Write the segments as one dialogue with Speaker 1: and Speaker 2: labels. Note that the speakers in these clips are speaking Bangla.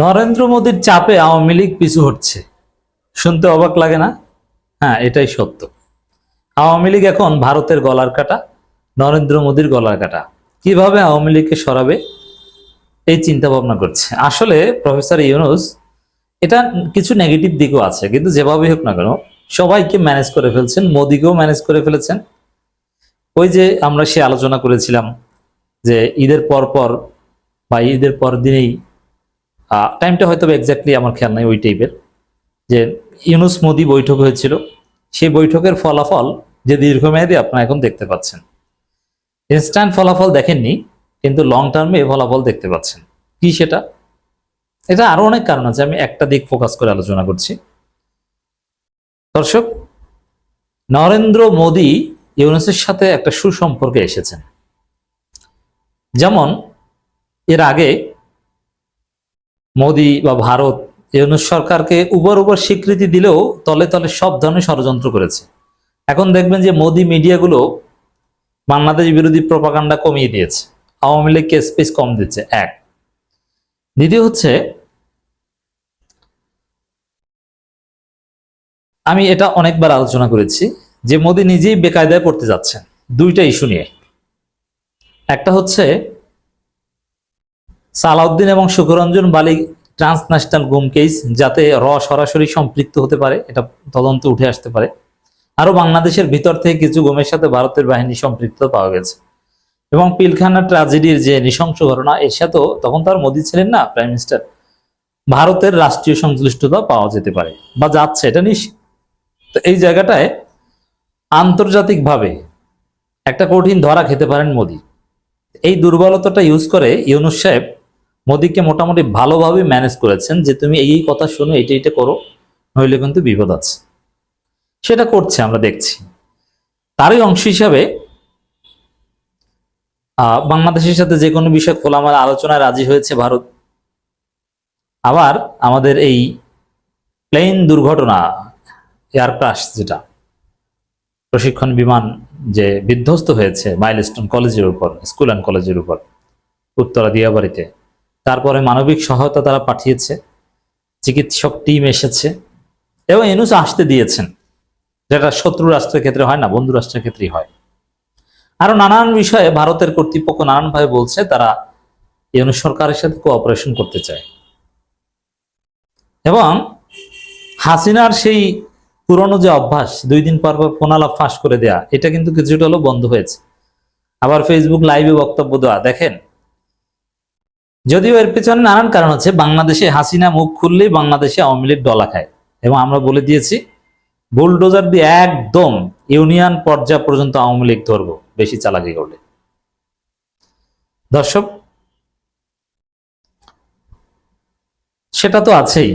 Speaker 1: নরেন্দ্র মোদীর চাপে আওয়ামী লীগ পিছু হচ্ছে শুনতে অবাক লাগে না? হ্যাঁ এটাই সত্য। আওয়ামী লীগ এখন ভারতের গলার কাটা, নরেন্দ্র মোদীর গলার কাটা। কীভাবে আওয়ামী লীগকে সরাবে? এই চিন্তা ভাবনা করছে। আসলে প্রফেসর ইউনুস, এটা কিছু নেগেটিভ দিকও আছে, কিন্তু যেভাবেই হোক না কেন, সবাইকে ম্যানেজ করে ফেলছেন, মোদিকেও ম্যানেজ করে ফেলেছেন। ওই যে আমরা সে আলোচনা করেছিলাম যে ঈদের পর পর বা ঈদের পর দিনেই টাইমটা হয়তো এক্স্যাক্টলি আমার খেয়াল নাই ওই টাইপের যে ইউনুস মোদি বৈঠক হয়েছিল, সেই বৈঠকের ফলাফল যে দীর্ঘমেয়াদী আপনারা এখন দেখতে পাচ্ছেন। ইনস্ট্যান্ট ফলাফল দেখেননি, কিন্তু লং টার্মে ফলাফল দেখতে পাচ্ছেন। কি সেটা? এটা আরও অনেক কারণ আছে, আমি একটা দিক ফোকাস করে আলোচনা করছি। দর্শক, নরেন্দ্র মোদী ইউনুসের সাথে একটা সুসম্পর্কে এসেছেন। যেমন, এর আগে মোদি বা ভারত ইউনুস সরকারকে উবর উবর স্বীকৃতি দিলেও তলে তলে সব ধরনের ষড়যন্ত্র করেছে। এখন দেখবেন যে মোদি মিডিয়াগুলো বাংলাদেশ বিরোধী প্রপাগান্ডা কমিয়ে দিয়েছে। আওয়ামী লীগকে স্পেস কম দিচ্ছে, এক। দ্বিতীয় হচ্ছে, আমি এটা অনেকবার আলোচনা করেছি যে মোদি নিজেই বেকায়দায় পড়তে যাচ্ছেন দুইটা ইস্যু নিয়ে। একটা হচ্ছে সালাউদ্দিন এবং সুখরঞ্জন বালি ট্রান্সন্যাশনাল গুম কেস, যাতে র সরাসরি সম্পৃক্ত হতে পারে, এটা তদন্ত উঠে আসতে পারে। আরও বাংলাদেশের ভিতর থেকে কিছু গুমের সাথে ভারতের বাহিনী সম্পৃক্ত পাওয়া গেছে। এবং পিলখানা ট্রাজেডির যে নৃশংস ঘটনা, এর সাথেও তখন তার মোদি ছিলেন না, প্রাইম মিনিস্টার। ভারতের রাষ্ট্রীয় সংশ্লিষ্টতা পাওয়া যেতে পারে, বা যাচ্ছে, এটা নিশ্চিত। তো এই জায়গাটায় আন্তর্জাতিকভাবে একটা কঠিন ধরা খেতে পারেন মোদি। এই দুর্বলতাটা ইউজ করে ইউনুস সাহেব মোদিকে মোটামুটি ভালোভাবে ম্যানেজ করেছেন যে তুমি এই কথা শোনো, এইটা এইটা করো, নইলে কিন্তু বিপদ আছে। সেটা করছে, আমরা দেখছি। তারই অংশ হিসাবে বাংলাদেশের সাথে যে কোনো বিষয় খোলামেলা আলোচনায় রাজি হয়েছে ভারত। আবার আমাদের এই প্লেন দুর্ঘটনা এয়ার যেটা, প্রশিক্ষণ বিমান যে বিধ্বস্ত হয়েছে মাইলস্টোন কলেজের উপর স্কুল অ্যান্ড কলেজের উপর উত্তরা দিয়াবাড়িতে তারপরে মানবিক সহায়তা তারা পাঠিয়েছে, চিকিৎসক টিম এসেছে এবং এনুস আসতে দিয়েছেন। যেটা শত্রু রাষ্ট্রের ক্ষেত্রে হয় না, বন্ধু রাষ্ট্রের ক্ষেত্রেই হয়। আরও নানান বিষয়ে ভারতের কর্তৃপক্ষ নানানভাবে বলছে, তারা ইউনুস সরকারের সাথে কোঅপারেশন করতে চায়। এবং হাসিনার সেই পুরনো যে অভ্যাস, দুই দিন পর পর ফোনালাপ ফাঁস করে দেয়া, এটা কিন্তু কিছুটা হলেও বন্ধ হয়েছে। আবার ফেসবুক লাইভে বক্তব্য দেওয়া, দেখেন যদিও এর পেছনে নানান কারণ আছে, বাংলাদেশে হাসিনা মুখ খুললেই বাংলাদেশে আওয়ামী লীগ ডলা খায়। এবং আমরা বলে দিয়েছি, বুলডোজার দিয়ে একদম ইউনিয়ন পর্যায় পর্যন্ত আওয়ামী লীগ ধরবো, বেশি চালাকি করলে। দর্শক, সেটা তো আছেই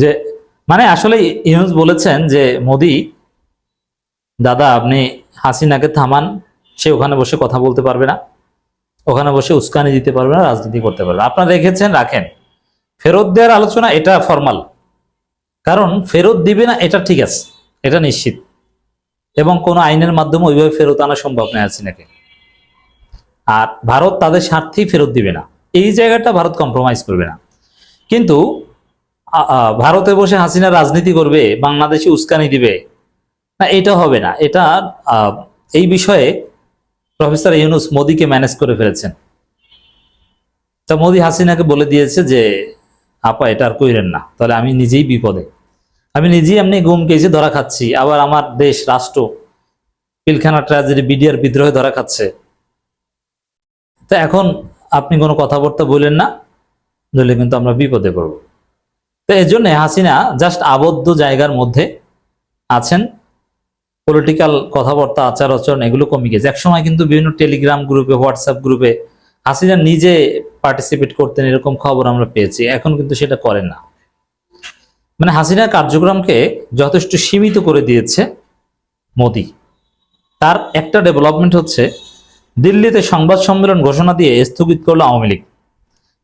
Speaker 1: যে মানে আসলে ইউনুস বলেছেন যে, মোদি, দাদা, আপনি হাসিনাকে থামান, সে ওখানে বসে কথা বলতে পারবে না। ওখানে বসে উস্কানি দিতে পারবে না, রাজনীতি করতে পারবে আপনারা রেখেছেন রাখেন, ফেরত দেওয়ার আলোচনা এটা ফর্মাল কারণ ফেরত দিবে না, এটা ঠিক আছে, এটা নিশ্চিত। এবং কোনো আইনের মাধ্যমে ওইভাবে ফেরত আনা সম্ভব নয় হাসিনাকে। আর ভারত তাদের স্বার্থেই ফেরত দিবে না। এই জায়গাটা ভারত কম্প্রোমাইজ করবে না। কিন্তু ভারতে বসে হাসিনা রাজনীতি করবে, বাংলাদেশে উস্কানি দিবে, না, এটা হবে না। এটা এই বিষয়ে প্রফেসর ইউনুস মোদিকে ম্যানেজ করে ফেলেছেন। তা মোদি হাসিনাকে বলে দিয়েছে যে, আপা, এটা আর কইরেন না। তাহলে আমি নিজেই বিপদে। আমি নিজেই এমনি গুম কেসে ধরা খাচ্ছি। আবার আমার দেশ, রাষ্ট্র, পিলখানা ট্র্যাজেডি বিডিআর বিদ্রোহে ধরা খাচ্ছে। তা এখন আপনি কোনো কথাবার্তা বলেন না, নইলে কিন্তু আমরা বিপদে পড়ব। তো এই জন্য হাসিনা জাস্ট আবদ্ধ জায়গার মধ্যে আছেন। পলিটিক্যাল কথাবার্তা, আচার আচরণ, এগুলো কমে গেছে। একসময় কিন্তু বিভিন্ন টেলিগ্রাম গ্রুপে হোয়াটসঅ্যাপ গ্রুপে হাসিনা নিজে পার্টিসিপেট করতেন, এরকম খবর আমরা পেয়েছি। এখন কিন্তু সেটা করেন না। মানে হাসিনার কার্যক্রমকে যথেষ্ট সীমিত করে দিয়েছে মোদি। তার একটা ডেভেলপমেন্ট হচ্ছে, দিল্লিতে সংবাদ সম্মেলন ঘোষণা দিয়ে স্থগিত করল আওয়ামী লীগ।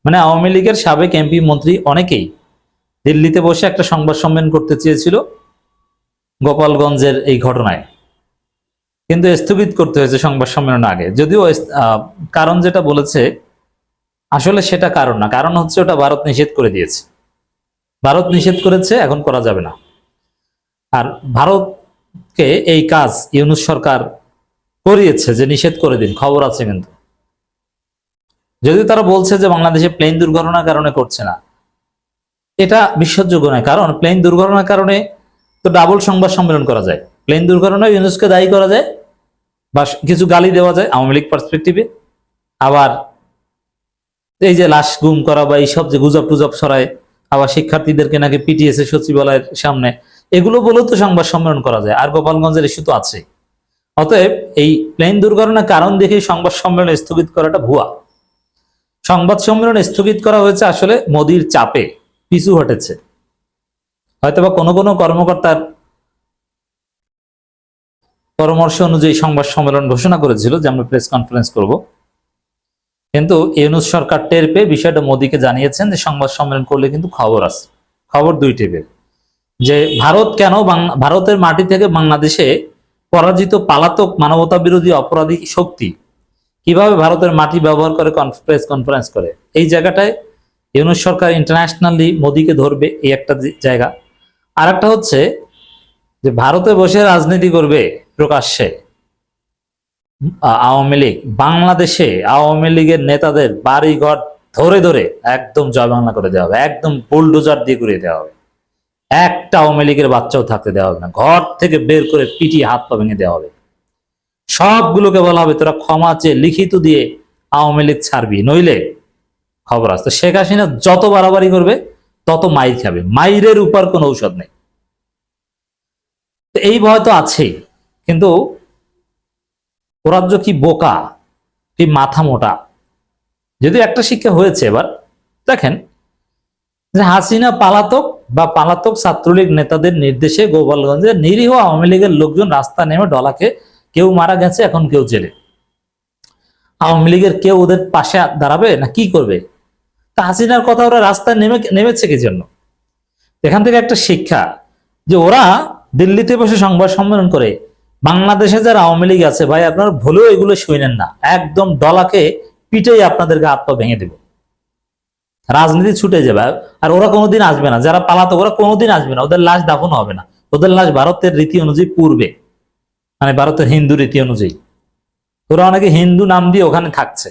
Speaker 1: মানে আওয়ামী লীগের সাবেক এমপি মন্ত্রী অনেকেই দিল্লিতে বসে একটা সংবাদ সম্মেলন করতে চেয়েছিল। গোপালগঞ্জের এই ঘটনায়। কিন্তু স্থগিত করতে হয়েছে সংবাদ সম্মেলন আগে। যদিও কারণ যেটা বলেছে, আসলে সেটা কারণ না। কারণ হচ্ছে ওটা ভারত নিষেধ করে দিয়েছে। ভারত নিষেধ করেছে, এখন করা যাবে না। আর ভারতকে এই কাজ ইউনুস সরকার করিয়েছে যে নিষেধ করে দিন, খবর আছে কিন্তু। যদি তারা বলছে যে বাংলাদেশে প্লেন দুর্ঘটনার কারণে করছে না। এটা বিশ্বাসযোগ্য নয়, কারণ প্লেন দুর্ঘটনার কারণে তো ডাবল সংবাদ সম্মেলন করা যায়। প্লেন দুর্ঘটনায় ইউনুসকে দায়ী করা যায় বা কিছু গালি দেওয়া যায় আওয়ামী লীগ পার্সপেক্টিভে আবার এই যে লাশ গুম করা বা এইসব যে গুজব টুজব ছড়ায়, আবার শিক্ষার্থীদেরকে নাকি পিটিএসএ সচিবালয়ের সামনে, এগুলো বলেও তো সংবাদ সম্মেলন করা যায়। আর গোপালগঞ্জের ইস্যু তো আছে। অতএব এই প্লেন দুর্ঘটনার কারণ দেখে সংবাদ সম্মেলন স্থগিত করাটা ভুয়া। সংবাদ সম্মেলন স্থগিত করা হয়েছে আসলে মোদির চাপে, পিছু হটেছে। হয়তোবা কোনো কোনো কর্মকর্তার পরামর্শ অনুযায়ী সংবাদ সম্মেলন ঘোষণা করেছিল, যে আমরা প্রেস কনফারেন্স করব। কিন্তু ইউনুস সরকার টের পেয়ে বিষয়টা মোদীকে জানিয়েছেন যে সংবাদ সম্মেলন করলে কিন্তু খবর আছে, খবর দুই টেবিল যে ভারত কেন ভারতের মাটি থেকে বাংলাদেশে পরাজিত পালাতক মানবতা বিরোধী অপরাধী শক্তি কীভাবে ভারতের মাটি ব্যবহার করে প্রেস কনফারেন্স করে? এই জায়গাটায় ইউনুস সরকার ইন্টারন্যাশনালি মোদীকে ধরবে, এই একটা জায়গা। আর একটা হচ্ছে যে ভারতে বসে রাজনীতি করবে প্রকাশ্যে আওয়ামী লীগ। বাংলাদেশে আওয়ামী লীগের নেতাদের বাড়ি ঘর ধরে ধরে একদম জয় বাংলা করে দেওয়া হবে, একদম বুলডোজার দিয়ে করে দেওয়া হবে। একটা আওয়ামী লীগের বাচ্চাও থাকতে দেওয়া হবে না, ঘর থেকে বের করে পিটিয়ে হাত পা ভেঙে দেওয়া হবে। সবগুলোকে বলা হবে, তোরা ক্ষমা চেয়ে লিখিত দিয়ে আওয়ামী লীগ ছাড়বি, নইলে খবর আসতো শেখ হাসিনা যত বাড়াবাড়ি করবে তত মাইর খাবে। মাইরের উপর কোনো ঔষধ নেই। এই ভয় তো আছেই কিন্তু ওরা যে কি বোকা, কি মাথা মোটা? যদি একটা শিক্ষা হয়েছে এবার। দেখেন, যে হাসিনা পালাতক বা পালাতক ছাত্রলীগ নেতাদের নির্দেশে গোপালগঞ্জে নিরীহ আওয়ামী লীগের লোকজন রাস্তা নেমে ডলাকে কেউ মারা গেছে, এখন কেউ জেলে। আওয়ামী লীগের কেউ ওদের পাশে দাঁড়াবে না কি করবে? তা হাসিনার কথা ওরা রাস্তায় নেমে, নেমেছে কি জন্য? এখান থেকে একটা শিক্ষা যে ওরা দিল্লিতে বসে সংবাদ সম্মেলন করে, বাংলাদেশে যারা আওয়ামী লীগ আছে, ভাই, আপনার ভুলেও এগুলো শুনেন না। একদম ডলাকে পিটেই আপনাদেরকে পা ভেঙে দেব। রাজনীতি ছুটে যাবে, আর ওরা কোনোদিন আসবে না। যারা পালাতো ওরা কোনোদিন আসবে না। ওদের লাশ দাফন হবে না। ওদের লাশ ভারতের রীতি অনুযায়ী পূর্বে। মানে ভারতের হিন্দু রীতি অনুযায়ী। ওরা অনেকে হিন্দু নাম দিয়ে ওখানে থাকছে।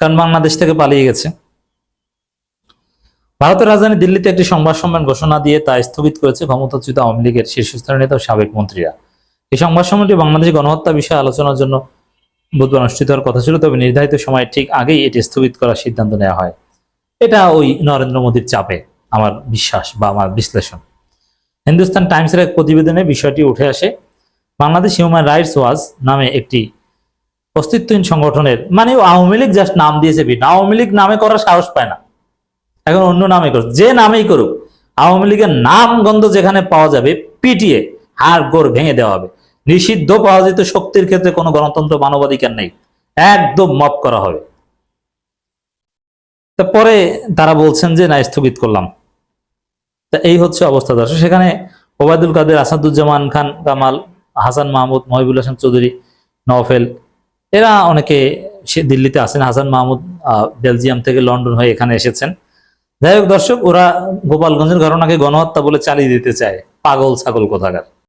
Speaker 1: কারণ বাংলাদেশ থেকে পালিয়ে গেছে। ভারতের রাজধানী দিল্লিতে একটি সংবাদ সম্মেলন ঘোষণা দিয়ে তা স্থগিত করেছে ক্ষমতাচ্যুত আওয়ামী লীগের শীর্ষস্থানীয় নেতা সাবেক মন্ত্রীরা। এই সংবাদ সম্মেলনটি বাংলাদেশ গণহত্যা বিষয়ে আলোচনার জন্য বুধবার অনুষ্ঠিত হওয়ার কথা ছিল, তবে নির্ধারিত সময় ঠিক আগেই এটি স্থগিত করার সিদ্ধান্ত নেওয়া হয়। এটা ওই নরেন্দ্র মোদীর চাপে, আমার বিশ্বাস বা আমার বিশ্লেষণ। হিন্দুস্তান টাইমসের এক প্রতিবেদনে বিষয়টি উঠে আসে। বাংলাদেশ হিউম্যান রাইটস ওয়াচ নামে একটি অস্তিত্বহীন সংগঠনের মানে আওয়ামী লীগ জাস্ট নাম দিয়েছে ভিন্ন আওয়ামী লীগ নামে করার সাহস পায় না। এখন অন্য নামে করুক, যে নামেই করুক, আওয়ামী লীগের নাম গন্ধ যেখানে পাওয়া যাবে, পিটিয়ে হাড় গোড় ভেঙে দেওয়া হবে। নিষিদ্ধ যেত শক্তির ক্ষেত্রে কোনো গণতন্ত্র মানবাধিকার নেই। একদম মপ করা হবে। তারপরে তারা বলছেন যে, না, স্থগিত করলাম। তা এই হচ্ছে অবস্থা। দর্শক, সেখানে ওবায়দুল কাদের, আসাদুজ্জামান খান, কামাল হাসান মাহমুদ, মহিবুল হাসান চৌধুরী, নওফেল এরা অনেকে সে দিল্লিতে আছেন, হাসান মাহমুদ বেলজিয়াম থেকে লন্ডন হয়ে এখানে এসেছেন। যাই হোক দর্শক, ওরা গোপালগঞ্জের ঘটনাকে গণহত্যা বলে চালিয়ে দিতে চায় পাগল ছাগল কোথাকার।